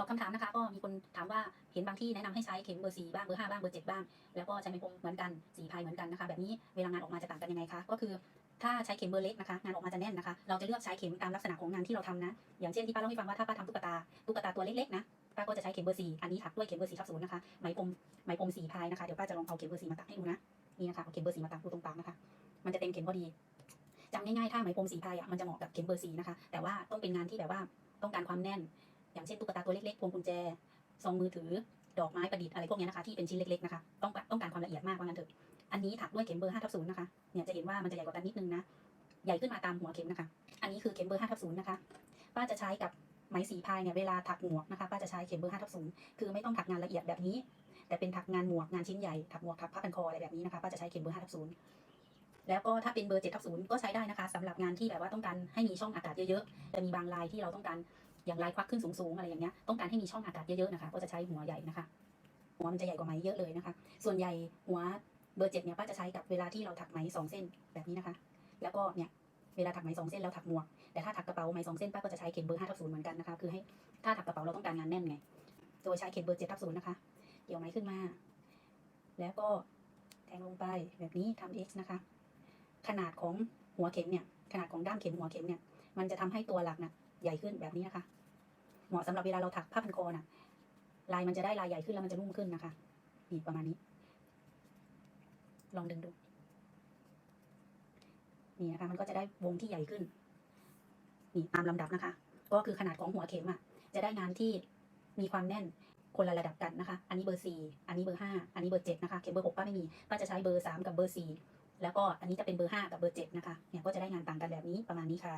ตอบคำถามนะคะ ก็มีคนถามว่าเห็นบางที่แนะนำให้ใช้เข็มเบอร์สี่บ้างเบอร์ห้าบ้างเบอร์เจ็ดบ้าง แล้วก็ใช้ไม้พรมเหมือนกันสีพายเหมือนกันนะคะ แบบนี้เวลางานออกมาจะต่างกันยังไงคะก็คือถ้าใช้เข็มเบอร์เล็กนะคะงานออกมาจะแน่นนะคะ เราจะเลือกใช้เข็มตามลักษณะของงานที่เราทำนะ อย่างเช่นที่ป้าเล่าให้ฟังว่าถ้าป้าทำตุ๊กตาตุ๊กตาตัวเล็กๆนะป้าก็จะใช้เข็มเบอร์สี่อันนี้ถักด้วยเข็มเบอร์สี่ทับศูนย์นะคะไหมพรมไหมพรมสีพายนะคะเดี๋ยวป้าจะลองเอาเข็มเบอร์สี่มาตักให้ดูนะนี่นะคะเอาเข็มเบอร์สี่มาตักดูตรงปากนะคะ มันจะเต็มเข็มพอดีจำง่ายๆถ้าไหมพรมสีพายอะมันจะเหมาะกับเข็มเบอร์สี่นะคะแต่ว่าต้องเป็นงานที่แบบว่าต้องการความแน่น อย่างเช่นตุ๊กตาตัวเล็กๆพวงกุญแจซองมือถือ ดอกไม้ประดิษฐ์อะไรพวกนี้นะคะที่เป็นชิ้นเล็กๆนะคะต้องต้องการความละเอียดมากว่างั้นเถอะอันนี้ถักด้วยเข็มเบอร์5ทับศูนย์นะคะเนี่ยจะเห็นว่ามันจะใหญ่กว่ากันนิดนึงนะใหญ่ขึ้นมาตามหัวเข็มนะคะ อันนี้คือเข็มเบอร์5ทับศูนย์นะคะป้าจะใช้กับไหมสีพายเนี่ยเวลาถักหมวกนะคะป้าจะใช้เข็มเบอร์5ทับศูนย์คือไม่ต้องถักงานละเอียดแบบนี้ แต่เป็นถักงานหมวกงานชิ้นใหญ่ถักหมวกถักผ้าพันคออะไรแบบนี้นะคะป้าจะใช้เข็มเบอร์5ทับศูนย์แล้วก็ถ้าเป็นเบอร์7ทับศูนย์ก็ใช้ได้นะคะสำหรับงานที่แบบว่าต้องการให้มีช่องอากาศเยอะๆจะมีบางลายที่เราต้องการ อย่างลายควักขึ้นสูงๆอะไรอย่างเงี้ยต้องการให้มีช่องอากาศเยอะๆนะคะก็จะใช้หัวใหญ่นะคะ หัวมันจะใหญ่กว่าไหมเยอะเลยนะคะ ส่วนใหญ่หัวเบอร์เจ็ดเนี่ยป้าจะใช้กับเวลาที่เราถักไหมสองเส้นแบบนี้นะคะ แล้วก็เนี่ยเวลาถักไหมสองเส้นแล้วถักหมวกแต่ถ้าถักกระเป๋าไหมสองเส้นป้าก็จะใช้เข็มเบอร์ห้าทับศูนย์เหมือนกันนะคะคือให้ถ้าถักกระเป๋าเราต้องการงานแน่นไงโดยใช้เข็มเบอร์เจ็ดทับศูนย์นะคะเกี่ยวไหมขึ้นมา แล้วก็แทงลงไปแบบนี้ทำ x นะคะ ขนาดของหัวเข็มเนี่ยขนาดของด้ามเข็มหัวเข็มเนี่ยมันจะทำให้ตัวหลักนะใหญ่ขึ้นแบบนี้นะคะ เหมาะสำหรับเวลาเราถักผ้าพันคอน่ะ ลายมันจะได้ลายใหญ่ขึ้นแล้วมันจะนุ่มขึ้นนะคะนี่ประมาณนี้ ลองดึงดู นี่นะคะ มันก็จะได้วงที่ใหญ่ขึ้น นี่ตามลำดับนะคะ ก็คือขนาดของหัวเข็มอะ จะได้งานที่มีความแน่นคนละระดับกันนะคะ อันนี้เบอร์สี่อันนี้เบอร์ห้าอันนี้เบอร์เจ็ดนะคะ เข็มเบอร์หกป้าไม่มี ป้าจะใช้เบอร์สามกับเบอร์สี่แล้วก็อันนี้จะเป็นเบอร์ห้ากับเบอร์เจ็ดนะคะ เนี่ยก็จะได้งานต่างกันแบบนี้ประมาณนี้ค่ะ